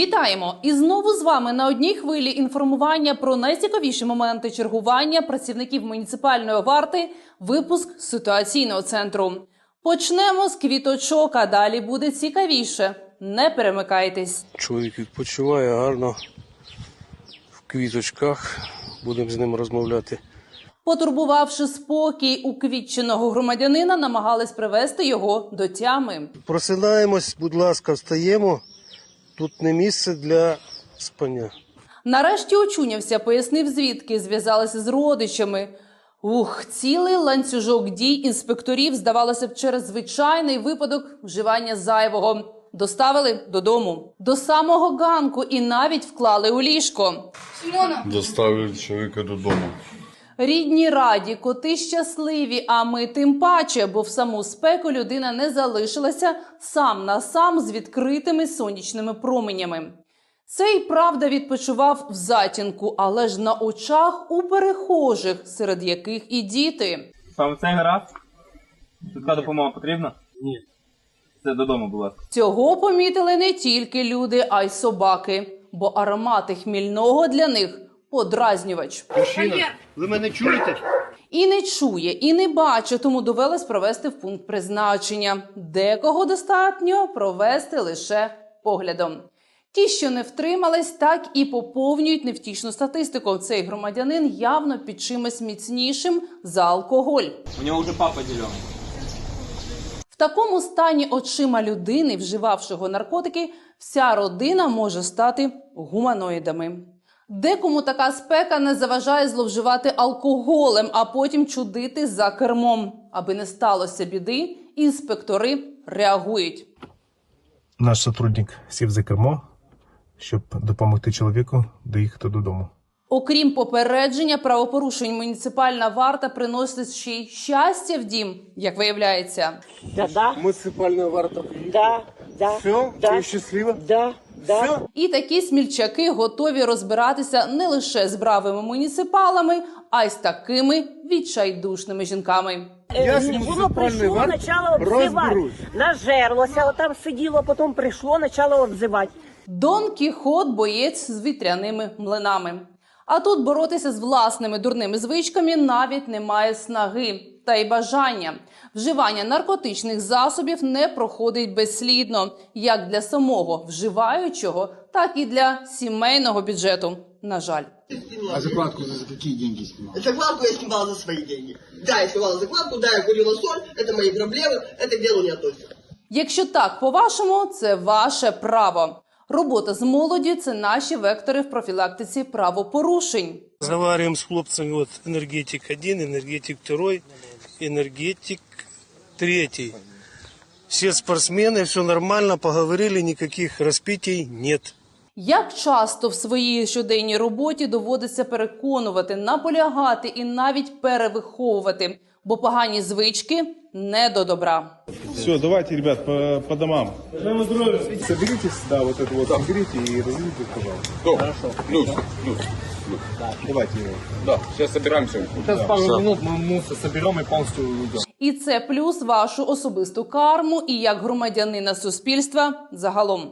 Вітаємо! І знову з вами на одній хвилі інформування про найцікавіші моменти чергування працівників муніципальної варти. Випуск ситуаційного центру. Почнемо з квіточок, а далі буде цікавіше. Не перемикайтесь. Чоловік відпочиває гарно в квіточках. Будемо з ним розмовляти. Потурбувавши спокій уквітченого громадянина, намагались привести його до тями. Просинаємось, будь ласка, встаємо. Тут не місце для спання. Нарешті очунявся, пояснив, звідки зв'язалися з родичами. Ух, цілий ланцюжок дій інспекторів, здавалося б, через звичайний випадок вживання зайвого. Доставили додому до самого ганку і навіть вклали у ліжко. Доставили чоловіка додому. Рідні раді, коти щасливі, а ми тим паче, бо в саму спеку людина не залишилася сам на сам з відкритими сонячними променями. Цей правда відпочивав в затінку, але ж на очах у перехожих, серед яких і діти. Саме цей гаразд? Швидка допомога потрібна? Ні. Це додому, ласка. Цього помітили не тільки люди, а й собаки, бо аромати хмільного для них подразнювач. Мужчина, ви мене чуєте? І не чує, і не бачить, тому довелось провести в пункт призначення. Декого достатньо провести лише поглядом. Ті, що не втримались, так і поповнюють невтішну статистику. Цей громадянин явно під чимось міцнішим за алкоголь. У нього вже папа дільоний. В такому стані очима людини, вживавшого наркотики, вся родина може стати гуманоїдами. Декому така спека не заважає зловживати алкоголем, а потім чудити за кермом. Аби не сталося біди, інспектори реагують. Наш сотрудник сів за кермо, щоб допомогти чоловіку доїхати додому. Окрім попередження правопорушень, муніципальна варта приносить ще й щастя в дім, як виявляється. Да, да, Муніципальна варта. да, да. Все? да, Ти щаслива? Да, да. І такі смільчаки готові розбиратися не лише з бравими муніципалами, а й з такими відчайдушними жінками. Е, з Воно прийшло, почало обзивати. Нажерлося, отам сиділо, потім прийшло, почало обзивати. Дон Кіхот боєць з вітряними млинами. А тут боротися з власними дурними звичками навіть немає снаги та й бажання. Вживання наркотичних засобів не проходить безслідно як для самого вживаючого, так і для сімейного бюджету. На жаль. А закладку за какие деньги снимал? Закладку я снимала за свои деньги. Да, я снимала закладку, да, я курила соль, это мои проблемы, это к делу не относится. Якщо так, по-вашому, це ваше право. Робота з молоді це наші вектори в профілактиці правопорушень. Заварюємо з хлопцями от енергетик 1, енергетик 2, енергетик 3. Все спортсмены, все нормально, поговорили, никаких распитий нет. Як часто в своїй щоденній роботі доводиться переконувати, наполягати і навіть перевиховувати, бо погані звички не до добра. Все, давайте, ребят, по, по домам. Соберитесь, да, вот это вот соберите и разделите, пожалуйста. Хорошо. Плюс, плюс. Давайте его. Да, сейчас собираемся. Зараз пару минут ми мусор соберемо і повністю уйдемо. І це плюс вашу особисту карму і як громадянина суспільства загалом.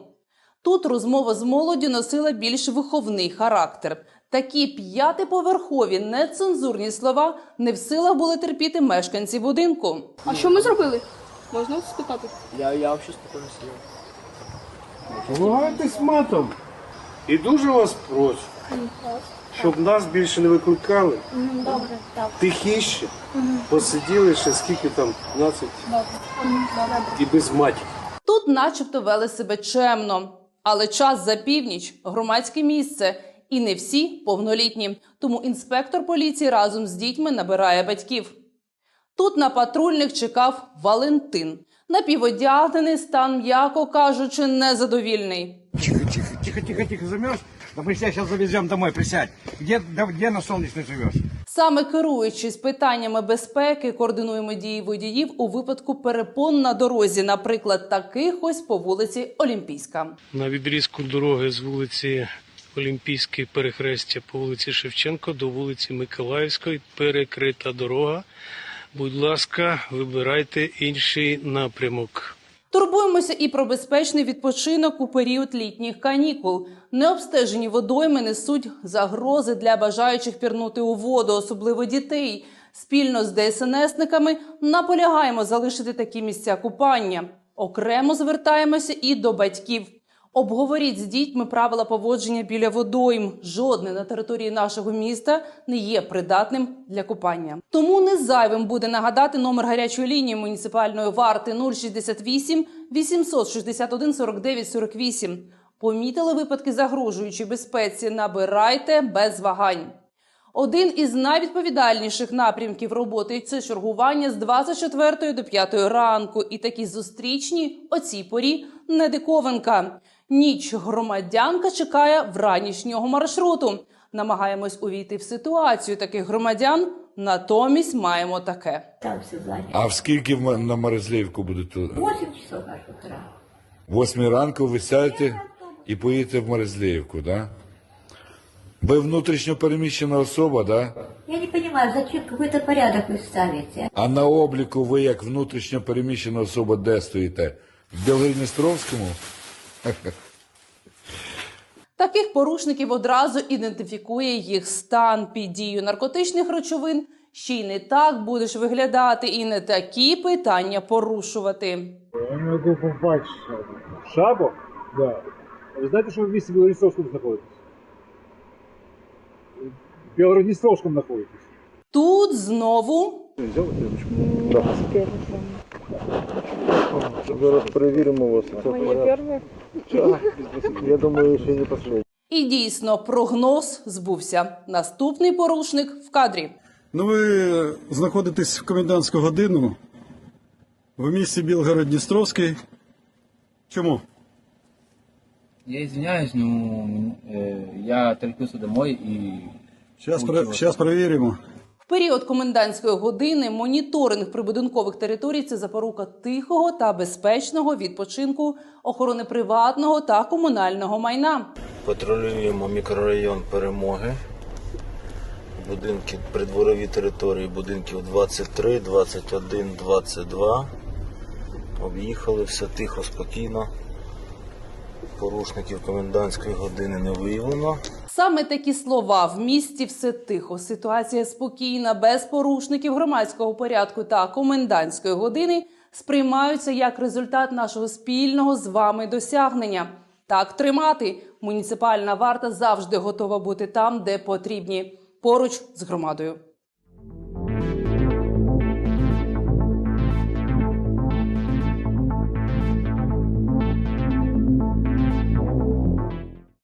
Тут розмова з молоддю носила більш виховний характер. Такі п'ятиповерхові нецензурні слова не в силах були терпіти мешканці будинку. А що ми зробили? Можна спитати? Ругайтесь матом. І дуже вас прошу, щоб нас більше не викликали. Добре, так. Тихіше. Посиділи ще скільки там, 15 Добре. Добре. і без матів. Тут, начебто, вели себе чемно, але час за північ, громадське місце, і не всі повнолітні. Тому інспектор поліції разом з дітьми набирає батьків. Тут на патрульних чекав Валентин. Напіводягнений стан, м'яко кажучи, незадовільний. Тихо, тихо, тихо, тихо, тихо, замерз? Да мы тебя сейчас завезем домой, присядь. Где, да, где на солнечной живешь? Саме керуючись питаннями безпеки, координуємо дії водіїв у випадку перепон на дорозі, наприклад, таких ось по вулиці Олімпійська. На відрізку дороги з вулиці Олімпійської перехрестя по вулиці Шевченко до вулиці Миколаївської перекрита дорога. Будь ласка, вибирайте інший напрямок. Турбуємося і про безпечний відпочинок у період літніх канікул. Необстежені водойми несуть загрози для бажаючих пірнути у воду, особливо дітей. Спільно з ДСНСниками наполягаємо залишити такі місця купання. Окремо звертаємося і до батьків. Обговоріть з дітьми правила поводження біля водойм. Жодне на території нашого міста не є придатним для купання. Тому не зайвим буде нагадати номер гарячої лінії муніципальної варти 068 861 49 48. Помітили випадки загрожуючої безпеці. Набирайте без вагань. Один із найвідповідальніших напрямків роботи це чергування з 24 до 5 ранку. І такі зустрічні о цій порі не диковинка. Ніч громадянка чекає вранішнього маршруту. Намагаємось увійти в ситуацію таких громадян. Натомість маємо таке. Там все занято. А в скільки в м- на Морозлівку будете? 8 часов утра. Восьмій ранку ви сядете і поїдете в Морозлівку, да? Ви внутрішньо переміщена особа, да? Я не понимаю, зачем какой-то порядок вы ставите? А на обліку ви як внутрішньо переміщена особа де стоїте? В Білгородністровському? Таких порушників одразу ідентифікує їх стан під дією наркотичних речовин. Ще й не так будеш виглядати, і не такі питання порушувати. Я не могу попасть в шабу. Шабу? Да. Вы знаете, что вы в месте Белорусовском находитесь? В Белорусовском находитесь. Тут знову. Зараз перевіримо вас. Я думаю, ще не последнє. і дійсно прогноз збувся. Наступний порушник в кадрі. Ну, ви знаходитесь в комендантську годину в місті Білгород-Дністровський. Чому? Я извиняюсь, но э, я торопился домой и... Зараз, про... Перевіримо. Період комендантської години моніторинг прибудинкових територій це запорука тихого та безпечного відпочинку, охорони приватного та комунального майна. Патрулюємо мікрорайон перемоги. Будинки, придворові території будинків 23, 21, 22. Об'їхали все тихо, спокійно. Порушників комендантської години не виявлено. Саме такі слова в місті все тихо. Ситуація спокійна, без порушників громадського порядку та комендантської години сприймаються як результат нашого спільного з вами досягнення. Так тримати. Муніципальна варта завжди готова бути там, де потрібні, поруч з громадою.